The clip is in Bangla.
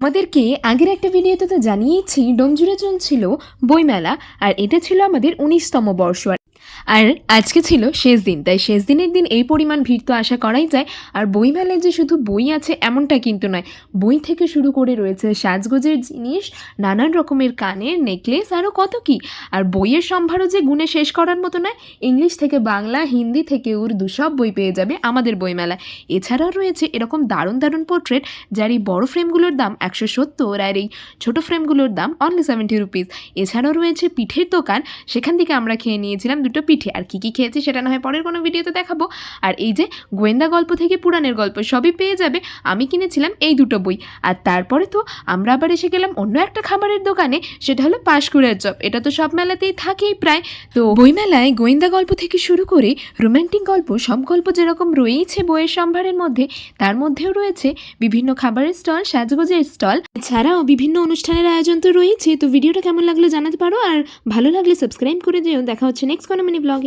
আমাদেরকে আগের একটা ভিডিওতে তো জানিয়েছি, ডোমজুড়ে চলছিল বইমেলা, আর এটা ছিল আমাদের উনিশতম বর্ষ আর- আর আজকে ছিল শেষ দিন, তাই শেষ দিনের দিন এই পরিমাণ ভিড় তো আশা করাই যায়। আর বইমেলায় যে শুধু বই আছে এমনটা কিন্তু নয়, বই থেকে শুরু করে রয়েছে সাজগোজের জিনিস, নানান রকমের কানের নেকলেস আরও কত কি। আর বইয়ের সম্ভারও যে গুণে শেষ করার মতো নয়, ইংলিশ থেকে বাংলা, হিন্দি থেকে উর্দু সব বই পেয়ে যাবে আমাদের বইমেলায় এছাড়াও রয়েছে এরকম দারুণ দারুণ পোর্ট্রেট যার এই বড় ফ্রেমগুলোর দাম একশো সত্তর আর এই ছোটো ফ্রেমগুলোর দাম অনলি সেভেন্টি রুপিস এছাড়াও রয়েছে পিঠের দোকান, সেখান থেকে আমরা খেয়ে নিয়েছিলাম দুটো পিঠে আর কী কী খেয়েছি সেটা না হয় পরের কোনো ভিডিওতে দেখাবো। আর এই যে গোয়েন্দা গল্প থেকে পুরাণের গল্প সবই পেয়ে যাবে, আমি কিনেছিলাম এই দুটো বই। আর তারপরে তো আমরা আবার এসে গেলাম অন্য একটা খাবারের দোকানে, সেটা হলো পাশকুড়ার চপ। এটা তো সব মেলাতেই থাকেই প্রায়। তো বইমেলায় গোয়েন্দা গল্প থেকে শুরু করে রোম্যান্টিক গল্প, সব গল্প যেরকম রয়েইছে বইয়ের সম্ভারের মধ্যে, তার মধ্যেও রয়েছে বিভিন্ন খাবারের স্টল, সাজগোজের স্টল। এছাড়াও বিভিন্ন অনুষ্ঠানের আয়োজন তো রয়েছে তো ভিডিওটা কেমন লাগল জানাতে পারো, আর ভালো লাগলে সাবস্ক্রাইব করে যেও। দেখা হচ্ছে নেক্সট কোনো মিনি ব্লগে